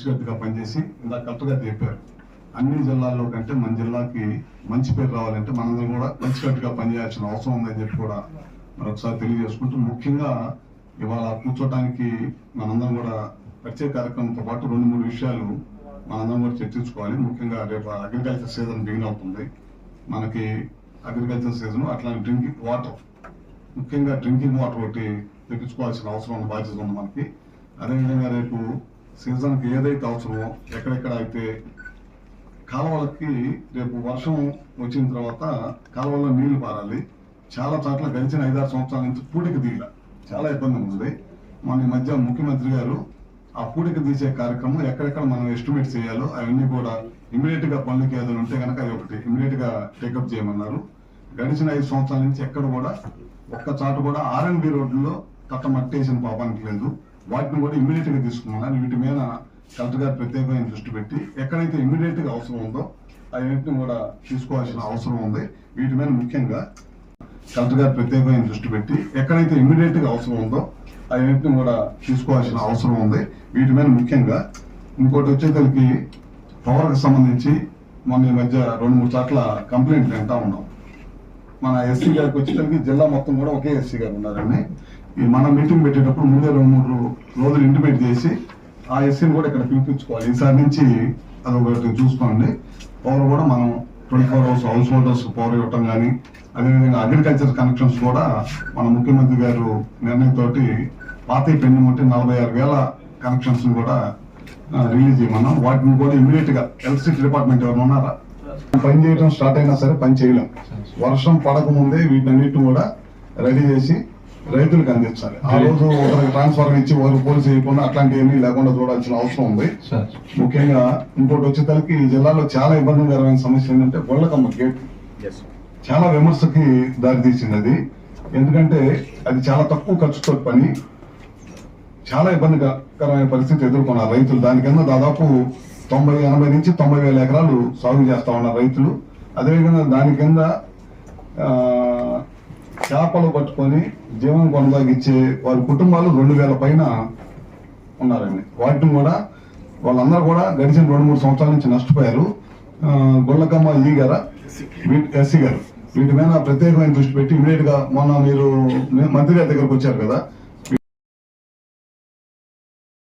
కలిసికట్టుగా పనిచేసి ఇందాక కరెక్ట్గా చెప్పారు. అన్ని జిల్లాల్లో కంటే మన జిల్లాకి మంచి పేరు రావాలంటే మనందరం కూడా కలిసికట్టుగా పనిచేయాల్సిన అవసరం ఉందని చెప్పి కూడా మరొకసారి తెలియజేసుకుంటూ ముఖ్యంగా ఇవాళ కూర్చోటానికి మనందరం కూడా ప్రత్యేక కార్యక్రమంతో పాటు రెండు మూడు విషయాలు మనందరం కూడా చర్చించుకోవాలి. ముఖ్యంగా రేపు అగ్రికల్చర్ సీజన్ బిగిన్ అవుతుంది. మనకి అగ్రికల్చర్ సీజన్ అట్లాంటి డ్రింకింగ్ వాటర్ ముఖ్యంగా డ్రింకింగ్ వాటర్ ఒకటి తెప్పించుకోవాల్సిన అవసరం ఉన్న బాధ్యత ఉంది మనకి. అదేవిధంగా రేపు సీజన్కి ఏదైతే అవసరమో ఎక్కడెక్కడ అయితే కాలువలకి రేపు వర్షం వచ్చిన తర్వాత కాలువల్లో నీళ్ళు పారాలి. చాలా చోట్ల గడిచిన ఐదారు సంవత్సరాల నుంచి పూడిక దిగిల చాలా ఇబ్బంది ఉంది మన ఈ మధ్య ముఖ్యమంత్రి గారు ఆ పూడిక తీసే కార్యక్రమం ఎక్కడెక్కడ మనం ఎస్టిమేట్ చేయాలో అవన్నీ కూడా ఇమీడియట్గా పనులకి ఏదైనా ఉంటే కనుక అది ఒకటి ఇమీడియట్గా టేకప్ చేయమన్నారు. గడిచిన ఐదు సంవత్సరాల నుంచి ఎక్కడ కూడా ఒక్క చాటు కూడా ఆర్ఎన్బి రోడ్లో కట్టమట్టేసిన పాపానికి లేదు. వాటిని కూడా ఇమీడియట్గా తీసుకున్నాను వీటి మీద కలెక్టర్ గారు ప్రత్యేకమైన దృష్టి పెట్టి ఎక్కడైతే ఇమీడియట్గా అవసరం ఉందో అవన్నింటిని కూడా తీసుకోవాల్సిన అవసరం ఉంది. వీటి మీద ముఖ్యంగా కలెక్టర్ గారు ప్రత్యేకమైన దృష్టి పెట్టి ఎక్కడైతే ఇమీడియట్గా అవసరం ఉందో అవన్నింటిని కూడా తీసుకోవాల్సిన అవసరం ఉంది. వీటి మీద ముఖ్యంగా ఇంకోటి వచ్చేసరికి పవర్ సంబంధించి మొన్న ఈ మధ్య రెండు మూడు చోట్ల కంప్లైంట్లు వింటా ఉన్నాం. మన ఎస్సీ గారికి వచ్చేసరికి జిల్లా మొత్తం కూడా ఒకే ఎస్సీ గారు ఉన్నారండి. ఈ మనం మీటింగ్ పెట్టేటప్పుడు ముందే రెండు మూడు రోజులు ఇంటిమేట్ చేసి ఆ ఎస్సీని కూడా ఇక్కడ పిలిపించుకోవాలి. ఈసారి నుంచి అది ఒకటి చూసుకోండి. పవర్ కూడా మనం twenty four hours householders power ఇవ్వటం కానీ అదేవిధంగా అగ్రికల్చర్ కనెక్షన్స్ కూడా మన ముఖ్యమంత్రి గారు నిర్ణయంతో పాత పెండింగ్ ఉంటే నలభై ఆరు వేల కనెక్షన్స్ కూడా రిలీజ్ చేయమన్నాం. వాటిని కూడా ఇమీడియట్గా ఎలక్ట్రిసిటీ డిపార్ట్మెంట్ ఎవరు ఉన్నారా? పని చేయడం స్టార్ట్ అయినా సరే పని చేయలేం. వర్షం పడక ముందే వీటన్నిటిని కూడా రెడీ చేసి రైతులకు అందించాలి. ఆ రోజు ఒకరికి ట్రాన్స్ఫర్ ఇచ్చి ఒకరికి పోలీసు చేయకుండా అట్లాంటివన్నీ లేకుండా చూడాల్సిన అవసరం ఉంది. సార్ ముఖ్యంగా ఇంకోటి వచ్చేసరికి ఈ జిల్లాలో చాలా ఇబ్బందికరమైన సమస్య ఏంటంటే గొళ్ళకమ్మ గేట్ చాలా విమర్శకి దారితీసింది అది. ఎందుకంటే అది చాలా తక్కువ ఖర్చుతో పని చాలా ఇబ్బందికరమైన పరిస్థితి ఎదుర్కొన్నారు రైతులు. దాని కింద దాదాపు తొంభై ఎనభై నుంచి తొంభై వేల ఎకరాలు సాగు చేస్తా ఉన్నారు రైతులు. అదేవిధంగా దాని కింద చేపలు పట్టుకొని జీవనం కొనసాగించే వారి కుటుంబాలు రెండు వేల పైన ఉన్నారండి. వాటిని కూడా వాళ్ళందరూ కూడా గడిచిన రెండు మూడు సంవత్సరాల నుంచి నష్టపోయారు. ఆ, గొల్లకమ్మ ఈ గారా? ఎస్సీ గారు. వీటి మీద ప్రత్యేకమైన దృష్టి పెట్టి ఇమీడియట్గా మొన్న మీరు మంత్రి గారి దగ్గరకు వచ్చారు కదా.